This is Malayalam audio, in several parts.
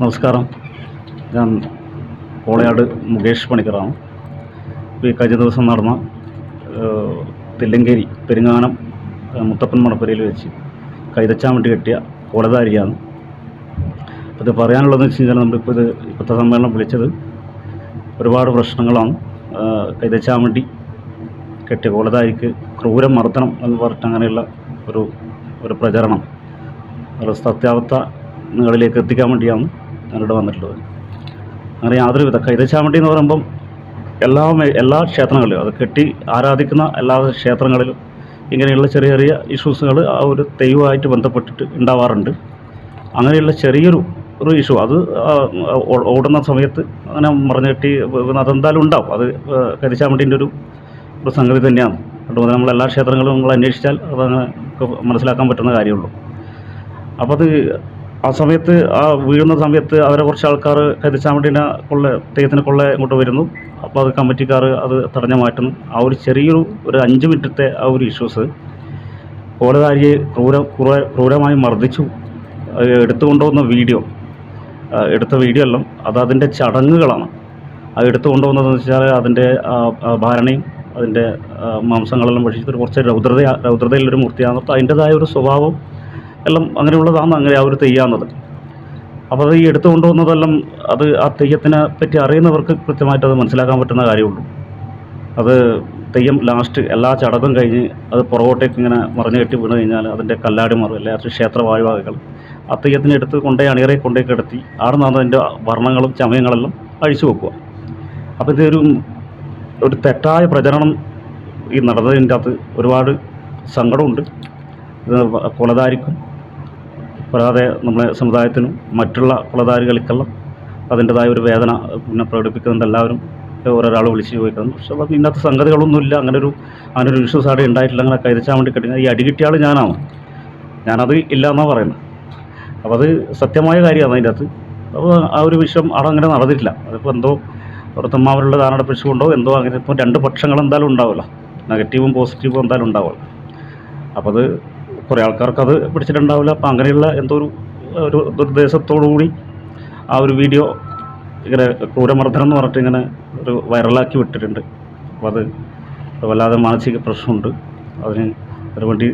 നമസ്കാരം. ഞാൻ കോളയാട് മുകേഷ് പണിക്കറാണ് ഇപ്പോൾ ഈ കഴിഞ്ഞ ദിവസം നടന്ന തില്ലങ്കേരി പെരുങ്ങാനം മുത്തപ്പൻ മണപ്പുരയിൽ വെച്ച് കൈതച്ചാൻ വേണ്ടി കെട്ടിയ കൊലതാരിയാണ് അത് പറയാനുള്ളത് വെച്ച് കഴിഞ്ഞാൽ നമ്മളിപ്പോൾ ഇത് ഇപ്പോഴത്തെ സമ്മേളനം വിളിച്ചത് ഒരുപാട് പ്രശ്നങ്ങളാണ്. കൈതച്ചാൻ വേണ്ടി കെട്ടിയ കൊലതാരിക്ക് ക്രൂരം മർദ്ദനം എന്ന് പറഞ്ഞിട്ട് അങ്ങനെയുള്ള ഒരു ഒരു പ്രചരണം. ഒരു സത്യാവസ്ഥകളിലേക്ക് എത്തിക്കാൻ വേണ്ടിയാണ്. ഞാനിവിടെ വന്നിട്ടുള്ളത്. അങ്ങനെ യാതൊരു വിധ കൈതച്ചാമണ്ടി എന്ന് പറയുമ്പം എല്ലാ എല്ലാ ക്ഷേത്രങ്ങളിലും അത് കെട്ടി ആരാധിക്കുന്ന എല്ലാ ക്ഷേത്രങ്ങളിലും ഇങ്ങനെയുള്ള ചെറിയ ചെറിയ ഇഷ്യൂസുകൾ ആ ഒരു തെയ്യവുമായിട്ട് ബന്ധപ്പെട്ടിട്ട് ഉണ്ടാവാറുണ്ട്. അങ്ങനെയുള്ള ചെറിയൊരു ഒരു ഇഷ്യൂ അത് ഓടുന്ന സമയത്ത് അങ്ങനെ മറിഞ്ഞു കെട്ടി അതെന്തായാലും ഉണ്ടാവും. അത് കരിച്ചാമണ്ടിന്റെ ഒരു ഒരു സംഗതി തന്നെയാണ്. അതുപോലെ നമ്മൾ എല്ലാ ക്ഷേത്രങ്ങളും നമ്മൾ അന്വേഷിച്ചാൽ നമുക്ക് മനസ്സിലാക്കാൻ പറ്റുന്ന കാര്യമുള്ളൂ. അപ്പോൾ അത് ആ സമയത്ത് ആ വീഴുന്ന സമയത്ത് അവരെ കുറച്ച് ആൾക്കാർ കരിച്ചാമണ്ടിനെ കൊള്ള തെയ്യത്തിനെ കൊള്ള ഇങ്ങോട്ട് വരുന്നു. അപ്പോൾ അത് കമ്മിറ്റിക്കാർ അത് തടഞ്ഞു മാറ്റുന്നു. ആ ഒരു ചെറിയൊരു ഒരു അഞ്ച് മിനിറ്റത്തെ ആ ഒരു ഇഷ്യൂസ് കോലധാരിയെ ക്രൂര ക്രൂര ക്രൂരമായി മർദ്ദിച്ചു. എടുത്തുകൊണ്ടുവന്ന എടുത്തു കൊണ്ടുവന്ന വീഡിയോ എടുത്ത വീഡിയോ എല്ലാം അത് അതിന്റെ ചടങ്ങുകളാണ്. അത് എടുത്തു കൊണ്ടുവന്നതെന്ന് വെച്ചാൽ അതിന്റെ ഭാരണയും അതിന്റെ മാംസങ്ങളെല്ലാം ഭക്ഷിച്ചിട്ട് കുറച്ച് രൗദ്രത രൗദ്രതയിലൊരു മൂർത്തിയാണ്. അപ്പോൾ അതിന്റെതായ ഒരു സ്വഭാവം എല്ലാം അങ്ങനെയുള്ളതാണ് അങ്ങനെ ആ ഒരു തെയ്യാന്നത്. അപ്പോൾ അത് ഈ എടുത്തു കൊണ്ടുവന്നതെല്ലാം അത് ആ തെയ്യത്തിനെ പറ്റി അറിയുന്നവർക്ക് കൃത്യമായിട്ട് അത് മനസ്സിലാക്കാൻ പറ്റുന്ന കാര്യമുള്ളൂ. അത് തെയ്യം ലാസ്റ്റ് എല്ലാ ചടങ്ങും കഴിഞ്ഞ് അത് പുറകോട്ടേക്ക് ഇങ്ങനെ മറിഞ്ഞു കെട്ടി വീണ് കഴിഞ്ഞാൽ അതിന്റെ കല്ലാടി മാറും അത് ക്ഷേത്ര വായുവാകൾ ആ തെയ്യത്തിന് എടുത്ത് കൊണ്ടേ അണിയറെ കൊണ്ടേ കിടത്തി അവിടെ അതിന്റെ വർണങ്ങളും ചമയങ്ങളെല്ലാം അഴിച്ചു വെക്കുക. അപ്പോൾ ഇതൊരു ഒരു തെറ്റായ പ്രചരണം ഈ നടന്നതിന്റെ അകത്ത് ഒരുപാട് സങ്കടമുണ്ട്. കൊലതാരിക്കും. കൂടാതെ നമ്മുടെ സമുദായത്തിനും മറ്റുള്ള കൊലധാരികൾക്കെല്ലാം അതിന്റെതായ ഒരു വേദന പിന്നെ പ്രകടിപ്പിക്കുന്നുണ്ട്. എല്ലാവരും ഓരോരാൾ വിളിച്ച് ചോദിക്കുന്നു. പക്ഷെ അത് ഇന്നത്തെ സംഗതികളൊന്നുമില്ല. അങ്ങനെ ഒരു അങ്ങനെ ഒരു ഉണ്ടായിട്ടില്ല. അങ്ങനെ കൈതച്ചാൻ വേണ്ടി കിട്ടുന്നത് ഈ അടികിട്ടിയാൾ ഞാനാണ്. ഞാനത് ഇല്ല എന്നാണ് പറയുന്നത്. അപ്പോൾ അത് സത്യമായ കാര്യമാണ് അതിന്റെ അകത്ത്. അപ്പോൾ ആ ഒരു വിഷയം അവിടെ അങ്ങനെ നടന്നിട്ടില്ല. അതിപ്പോൾ എന്തോ പുറത്തമ്മാവരുടെ ധാരണപ്പിച്ചുകൊണ്ടോ എന്തോ അങ്ങനെ ഇപ്പോൾ രണ്ട് പക്ഷങ്ങൾ എന്തായാലും ഉണ്ടാവില്ല നെഗറ്റീവും പോസിറ്റീവും എന്തായാലും ഉണ്ടാവില്ല അപ്പോൾ അത് കുറേ ആൾക്കാർക്ക് അത് പിടിച്ചിട്ടുണ്ടാവില്ല. അപ്പോൾ അങ്ങനെയുള്ള എന്തോ ഒരു ഒരു ദുർദ്ദേശത്തോടു കൂടി ആ ഒരു വീഡിയോ ഇങ്ങനെ ക്രൂരമർദ്ദനം എന്ന് പറഞ്ഞിട്ട് ഇങ്ങനെ ഒരു വൈറലാക്കി വിട്ടിട്ടുണ്ട്. അപ്പോൾ അത് വല്ലാതെ മാനസിക പ്രശ്നമുണ്ട്. അതിന് അതിനുവേണ്ടി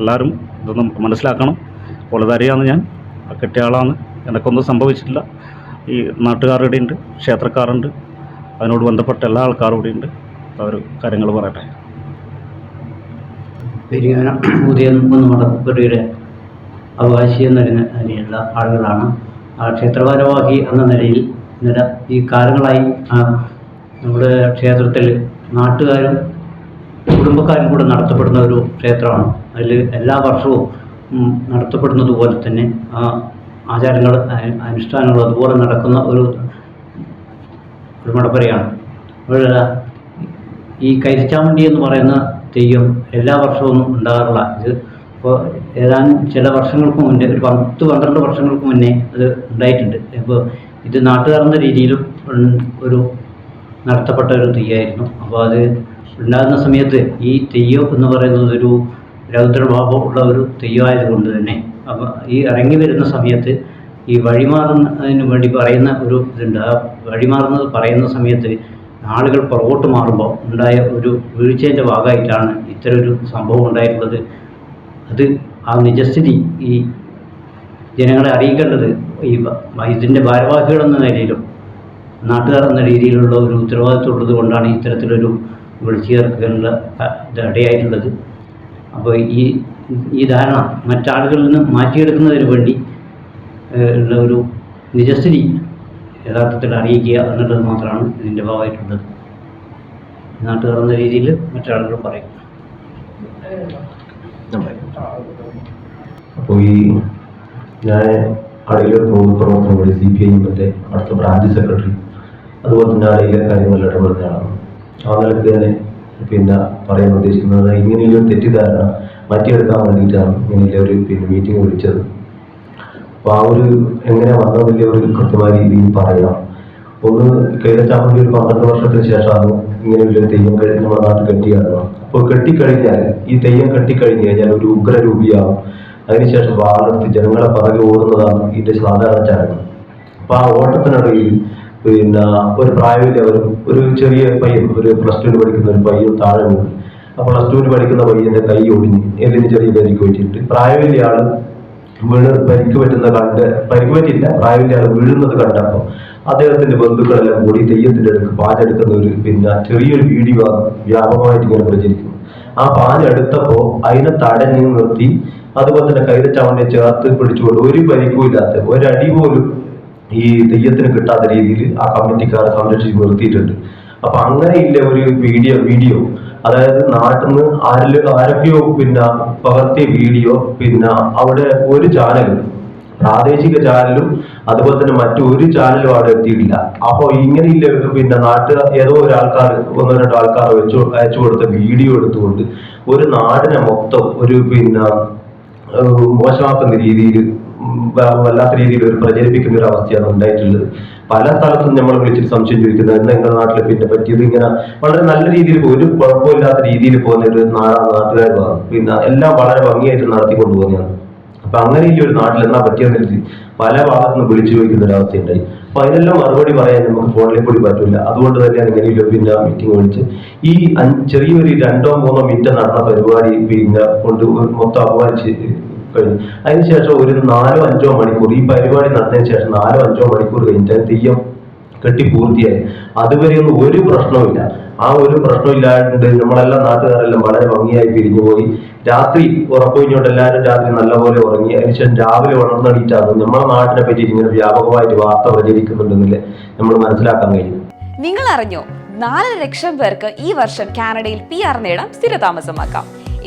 എല്ലാവരും ഇതൊന്ന് മനസ്സിലാക്കണം. കൊലധാരിയാണ് ഞാൻ കെട്ടിയ ആളാണ് എനിക്കൊന്നും സംഭവിച്ചിട്ടില്ല. ഈ നാട്ടുകാരുടെ ഉണ്ട് ക്ഷേത്രക്കാരുണ്ട്. അതിനോട് ബന്ധപ്പെട്ട എല്ലാ ആൾക്കാരും കൂടി ഉണ്ട് അവർ കാര്യങ്ങൾ പറയട്ടെ. പെരിയാന ഉദയകുന്ന് മടപ്പുരയുടെ അവകാശി എന്ന നിലയിലുള്ള ആളുകളാണ്. ക്ഷേത്രഭാരവാഹി എന്ന നിലയിൽ നില ഈ കാലങ്ങളായി നമ്മുടെ ക്ഷേത്രത്തിൽ നാട്ടുകാരും കുടുംബക്കാരും കൂടെ നടത്തപ്പെടുന്ന ഒരു ക്ഷേത്രമാണ്. അതിൽ എല്ലാ വർഷവും നടത്തപ്പെടുന്നത് പോലെ തന്നെ ആ ആചാരങ്ങൾ അനുഷ്ഠാനങ്ങൾ അതുപോലെ നടക്കുന്ന ഒരു ഒരു മടപ്പുരയാണ്. ഈ കരിച്ചാമണ്ടി എന്ന് പറയുന്ന തെയ്യം എല്ലാ വർഷവും ഉണ്ടാകാറില്ല ഇത്. ഇപ്പോൾ ഏതാനും ചില വർഷങ്ങൾക്ക് മുന്നേ ഒരു പത്ത് പന്ത്രണ്ട് വർഷങ്ങൾക്ക് മുന്നേ അത് ഉണ്ടായിട്ടുണ്ട്. ഇപ്പോൾ ഇത് നാട്ടുകാരെന്ന രീതിയിലും ഒരു നടത്തപ്പെട്ട ഒരു തെയ്യമായിരുന്നു അപ്പോൾ അത് ഉണ്ടാകുന്ന സമയത്ത് ഈ തെയ്യം എന്ന് പറയുന്നത് ഒരു രൗദ്രഭാവം ഉള്ള ഒരു തെയ്യമായതുകൊണ്ട് തന്നെ അപ്പോൾ ഈ ഇറങ്ങി വരുന്ന സമയത്ത് ഈ വഴിമാറുന്നതിന് വേണ്ടി പറയുന്ന ഒരു ഇതുണ്ട്. ആ വഴിമാറുന്നത് പറയുന്ന സമയത്ത് ആളുകൾ പുറകോട്ട് മാറുമ്പോൾ ഉണ്ടായ ഒരു വീഴ്ചേന്റെ ഭാഗമായിട്ടാണ് ഇത്തരം ഒരു സംഭവം ഉണ്ടായിട്ടുള്ളത്. അത് ആ നിജസ്ഥിതി ഈ ജനങ്ങളെ അറിയിക്കേണ്ടത് ഈ ഇതിന്റെ ഭാരവാഹികൾ എന്ന നിലയിലും നാട്ടുകാർ എന്ന രീതിയിലുള്ള ഒരു ഉത്തരവാദിത്വം ഉള്ളത് കൊണ്ടാണ് ഇത്തരത്തിലൊരു വിളിച്ചു ഇടയായിട്ടുള്ളത്. അപ്പോൾ ഈ ഈ ധാരണ മറ്റാളുകളിൽ നിന്ന് മാറ്റിയെടുക്കുന്നതിന് വേണ്ടി ഉള്ള ഒരു നിജസ്ഥിതി യഥാർത്ഥത്തിൽ അറിയിക്കുക എന്നുള്ളത് മാത്രമാണ് ഇതിന്റെ ഭാഗമായിട്ടുള്ളത്. നാട്ടുകാർ തുറന്ന രീതിയിൽ മറ്റാളുകളും പറയും. അപ്പോൾ ഈ ഞാൻ അടയിലെ പ്രവർത്തനം വഴി സി പി ഐ മറ്റേ അടുത്ത ബ്രാഞ്ച് സെക്രട്ടറി അതുപോലെ തന്നെ അടയിലെ കാര്യങ്ങളിൽ ഇടപെടുന്ന ആളാണ്. ആ നിലയ്ക്ക് തന്നെ പിന്നെ പറയാൻ ഉദ്ദേശിക്കുന്നത് ഇങ്ങനെയൊരു തെറ്റിദ്ധാരണ മാറ്റിയെടുക്കാൻ വേണ്ടിയിട്ടാണ് ഇങ്ങനെയുള്ള ഒരു പിന്നെ മീറ്റിംഗ് വിളിച്ചത്. അപ്പോൾ ആ ഒരു എങ്ങനെ വന്നതിന്റെ ഒരു കൃത്യമായ രീതിയിൽ പറയാം. ഒന്ന് കേരളച്ചാമണ്ടി ഒരു പന്ത്രണ്ട് വർഷത്തിന് ശേഷമാണ് ഇങ്ങനെ ഒരു തെയ്യം കഴിഞ്ഞ് നമ്മുടെ നാട്ടിൽ കെട്ടിയാണ് അപ്പോൾ കെട്ടിക്കഴിഞ്ഞാൽ ഈ തെയ്യം കെട്ടിക്കഴിഞ്ഞ് കഴിഞ്ഞാൽ ഒരു ഉഗ്രരൂപിയാവും. അതിനുശേഷം വാളെടുത്ത് ജനങ്ങളെ പറകെ ഓടുന്നതാണ് ഇതിന്റെ സാധാരണ ചടങ്ങ്. അപ്പൊ ആ ഓട്ടത്തിനിടയിൽ പിന്നെ ഒരു പ്രായമില്ല ഒരു ഒരു ചെറിയ പയ്യൻ ഒരു പ്ലസ് ടുവിന് പഠിക്കുന്ന ഒരു പയ്യൻ താഴെ വീണു. ആ പ്ലസ് ടുവിന് പഠിക്കുന്ന പയ്യന്റെ കൈ ഒടിഞ്ഞ് എല്ലിന് ചെറിയ പരിക്ക് പറ്റിയിട്ട് പ്രായമില്ല ആൾ വീണ് പരിക്ക് പറ്റുന്ന കണ്ട് പരിക്ക് പറ്റില്ല പ്രായമില്ല ആൾ വീഴുന്നത് കണ്ടപ്പോൾ അദ്ദേഹത്തിന്റെ ബന്ധുക്കളെല്ലാം കൂടി തെയ്യത്തിന്റെ അടുക്ക് പാഞ്ഞെടുക്കുന്ന ഒരു പിന്നെ ചെറിയൊരു വീഡിയോ വ്യാപകമായിട്ട് ഇങ്ങനെ പ്രചരിക്കുന്നു. ആ പാലെടുത്തപ്പോ അതിനെ തടഞ്ഞു നിർത്തി അതുപോലെ തന്നെ കൈതച്ചവന്റെ ചേർത്ത് പിടിച്ചുകൊണ്ട് ഒരു പരിക്കും ഇല്ലാത്ത ഒരടി പോലും ഈ തെയ്യത്തിന് കിട്ടാത്ത രീതിയിൽ ആ കമ്മിറ്റിക്കാരെ സംരക്ഷിച്ച് നിർത്തിയിട്ടുണ്ട്. അപ്പൊ അങ്ങനെയില്ല ഒരു വീഡിയോ വീഡിയോ. അതായത് നാട്ടിൽ നിന്ന് ആരിൽ ആരൊക്കെയോ പിന്നെ പകർത്തിയ വീഡിയോ പിന്നെ അവിടെ ഒരു ചാനലും പ്രാദേശിക ചാനലും അതുപോലെ തന്നെ മറ്റു ഒരു ചാനലും അവിടെ എത്തിയിട്ടില്ല. അപ്പൊ ഇങ്ങനെയില്ല പിന്നെ നാട്ടിൽ ഏതോ ഒരാൾക്കാർ ഒന്നോ രണ്ടോ ആൾക്കാർ വെച്ചു അയച്ചു കൊടുത്ത വീഡിയോ എടുത്തുകൊണ്ട് ഒരു നാടിനെ മൊത്തം ഒരു പിന്നെ മോശമാക്കുന്ന രീതിയിൽ വല്ലാത്ത രീതിയിൽ ഒരു പ്രചരിപ്പിക്കുന്ന ഒരു അവസ്ഥയാണ് ഉണ്ടായിട്ടുള്ളത്. പല സ്ഥലത്തും നമ്മൾ വിളിച്ചിട്ട് സംശയം ചോദിക്കുന്നത് എന്താ നിങ്ങളുടെ നാട്ടിൽ പിന്നെ പറ്റിയത്? ഇങ്ങനെ വളരെ നല്ല രീതിയിൽ ഒരു കുഴപ്പമില്ലാത്ത രീതിയിൽ പോകുന്ന ഒരു നാടാണ് നാട്ടുകാർ പിന്നെ എല്ലാം വളരെ ഭംഗിയായിട്ട് നടത്തി കൊണ്ടുപോകുന്നതാണ് അപ്പൊ അങ്ങനെ ഈ ഒരു നാട്ടിൽ എന്നാ പറ്റിയെന്ന് പല ഭാഗത്തുനിന്ന് വിളിച്ചു ചോദിക്കുന്ന ഒരു അവസ്ഥ ഉണ്ടായി അപ്പൊ അതിനെല്ലാം മറുപടി പറയാൻ നമുക്ക് ഫോണിൽ കൂടി പറ്റില്ല അതുകൊണ്ട് തന്നെയാണ് ഇങ്ങനെ പിന്നെ മീറ്റിംഗ് വിളിച്ച് ഈ ചെറിയൊരു രണ്ടോ മൂന്നോ മിനിറ്റ് നടന്ന പരിപാടി പിന്നെ കൊണ്ട് മൊത്തം അപമാനിച്ച് കഴിഞ്ഞു അതിനുശേഷം ഒരു നാലോ അഞ്ചോ മണിക്കൂർ ഈ പരിപാടി നടന്നതിന് ശേഷം നാലോ അഞ്ചോ മണിക്കൂർ കഴിഞ്ഞിട്ട് തെയ്യം കെട്ടി പൂർത്തിയായി. അതുവരെയൊന്നും ഒരു പ്രശ്നവുമില്ല ആ ഒരു പ്രശ്നമില്ലാണ്ട് നമ്മളെല്ലാം നാട്ടുകാരെല്ലാം വളരെ ഭംഗിയായി പിരിഞ്ഞു പോയി. രാത്രി ഉറക്കൊഴിഞ്ഞോണ്ട് എല്ലാവരും രാത്രി നല്ലപോലെ ഉറങ്ങി. അതിനുശേഷം രാവിലെ ഉണർന്നടിയിട്ടാണ് നമ്മളെ നാട്ടിനെ പറ്റി ഇങ്ങനെ വ്യാപകമായിട്ട് വാർത്ത പ്രചരിക്കുന്നുണ്ടെന്നില്ലേ നമ്മൾ മനസ്സിലാക്കാൻ കഴിയും നിങ്ങൾ അറിഞ്ഞോ നാല് ലക്ഷം പേർക്ക് ഈ വർഷം കാനഡയിൽ പി ആർ നേടാം സ്ഥിരതാമസമാക്കാം.